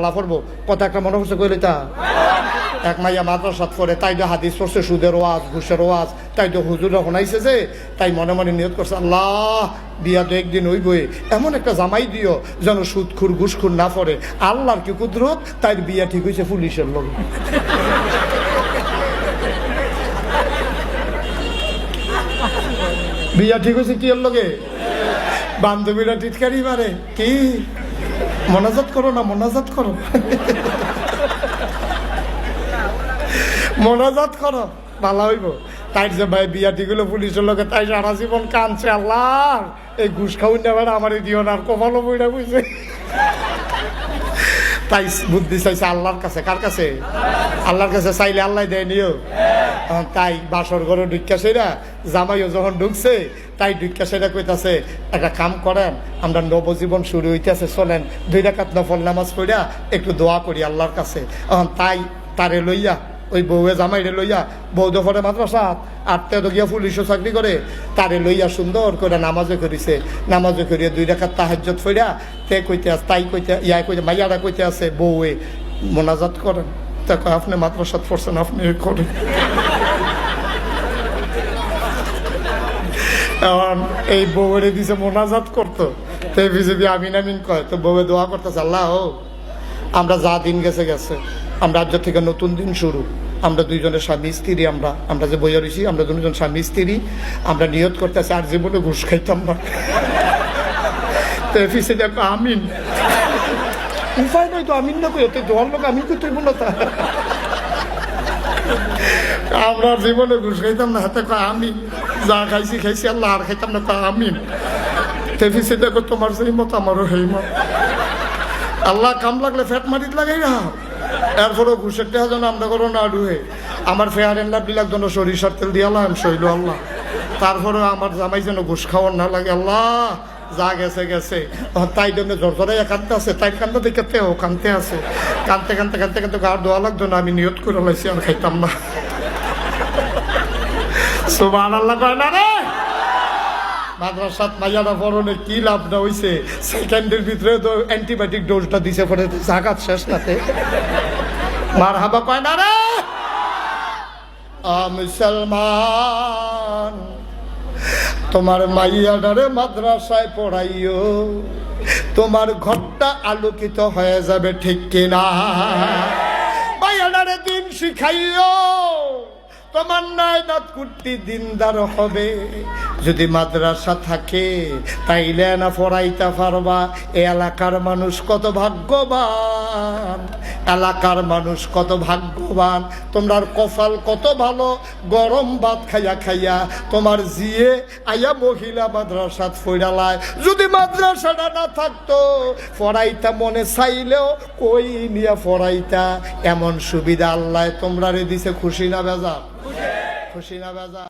আল্লাহ পড়ব কত একটা মনে হচ্ছে, কইলে তা? এক মাইয়া মাদ্রাসাত পড়ে, তাই তো হাদিস পড়ছে, সুদের ওয়াজ, ঘুষের ওয়াজ, তাই তো হুজুর শোনাইছে যে, তাই মনে মনে নিয়ত করছে, আল্লাহ, বিয়া তো একদিন ওই বই এমন একটা জামাই দিও, যেন সুদখুর, ঘুষখুর না পড়ে। আল্লাহর কি কুদরত? তাই বিয়া ঠিক হয়েছে পুলিশের লোক বিয়া ঠিক হয়েছে কি এর লগে? বান্ধবীরা টিটকারি মারে। কি? মনাজাত করো না, মনাজাত করো। মনাজাত করো, ভালো হইব। তাই যে ভাই বিয়া গুলো পুলিশের লোকে তাই সারা জীবন কানছে আল্লাহ। এই ঘুষ খাউন নেবার আমার দিও না, আর কপালও বইটা বুঝছে তাই বুদ্ধি চাইছে আল্লাহর কাছে, কার কাছে? আল্লাহর কাছে চাইলে আল্লাহ দেয় নিও। তাই বাসর ঘরে ঢুকা সেরা, জামাইও যখন ঢুকছে, তাই ঢুকা সেরা কইতাছে, একটা কাম করেন, আমরা নবজীবন শুরু হইতেছে, চলেন, দুই রাকাত নফল নামাজ পড়িয়া একটু দোয়া করি আল্লাহর কাছে। তাই তারে লইয়া ওই বউয়ে জামাইরে লইয়া বউ দফরে মাদ্রাসাত আটটা তো গিয়া পুলিশও চাকরি করে, তারে লইয়া সুন্দর করে নামাজে করিছে। নামাজে করিয়া দুই রেখার তাহাজ্জত ফইরা তে কইতে আছে, তাই কইতে ইয়া কইতে, মাইয়ারা কইতে আছে, বউয়ে মোনাজাত করেন। তা কয়, আপনি মাদ্রাসাত পড়ছেন, আপনি করেন। এখন এই বউরে দিছে মোনাজাত করতো। তো বিজেপি আমিন আমিন কয়, তো বউয়ে দোয়া করতেছে, আল্লাহ আমরা যা দিন গেছে গেছে, আমরা আজ থেকে নতুন দিন শুরু। আমরা দুইজনের স্বামী, স্ত্রী, আমরা আমরা যে বইয়া রয়েছি, আমরা দুজন স্বামী, স্ত্রী, আমরা নিয়ত করতেছি, আর জীবনে ঘুষ খাইতাম না। তো দেখো আমিন। উপায় নয় তো, আমিন না কই দোয়ার লোক কই তুই বলো তা। আমরা জীবনে ঘুষ খাইতাম না, হাতে কয় আমিন। যা খাইছি খাইছি, আল্লাহ, আর খাইতাম না, কয় আমিন। তেফিসে দেখো তোমার সেই মত, আমারও সেই মত। আল্লাহ কাম লাগলে ফ্যাট মারিত লাগাই না এরপরও ঘুষের টেহা যেন আমরা করো না ডুহে আমার ফেয়ার এন্ড লাভলি লাগতো না, সরিষার তেল দিয়ে আমি শৈল আল্লাহ। তারপরে আমার জামাই যেন ঘুষ খাওয়ার না লাগে, আল্লাহ, যা গেছে গেছে। তাই জন্য জরজরাই কানতে আছে, তাই কান্দা দেখে তেও কানতে আছে। কানতে কানতে কানতে কানতে গার দোয়া লাগতো না, আমি নিয়ত করে লাইছি আর খাইতাম না। সুবাহ আল্লাহ কয় না রে! মাদ্রাসাত মাইয়ারা পরনে কি লাভ না হইছে? সেকেন্ডের ভিতরে তো অ্যান্টিবায়োটিক ডোজটা দিছে পরে জাগাত শেষ নাতে মার হাবা কয়, না রে! মুসলমান, তোমার মাইয়াডারে মাদ্রাসায় পড়াইও। তোমার ঘরটা আলোকিত হয়ে যাবে ঠিক কিনা? মাইয়াডারে দিন শিখাইও। তোমার নায়নাত কুর্তি দিনদার হবে। যদি মাদ্রাসা থাকে, তাইলে না পড়াইতে পারবা এ এলাকার মানুষ কত ভাগ্যবান, এলাকার মানুষ কত ভাগ্যবান। তোমার কপাল কত ভালো, গরম ভাত খাইয়া খাইয়া তোমার জিয়ে আইয়া মহিলা মাদ্রাসাত ফইরালায় যদি মাদ্রাসাটা না থাকতো পড়াইতা মনে চাইলেও কই নিয়ে পড়াইতা এমন সুবিধা আল্লাহ তোমরা রে দিছে, খুশি না বেজা খুশি না বেজা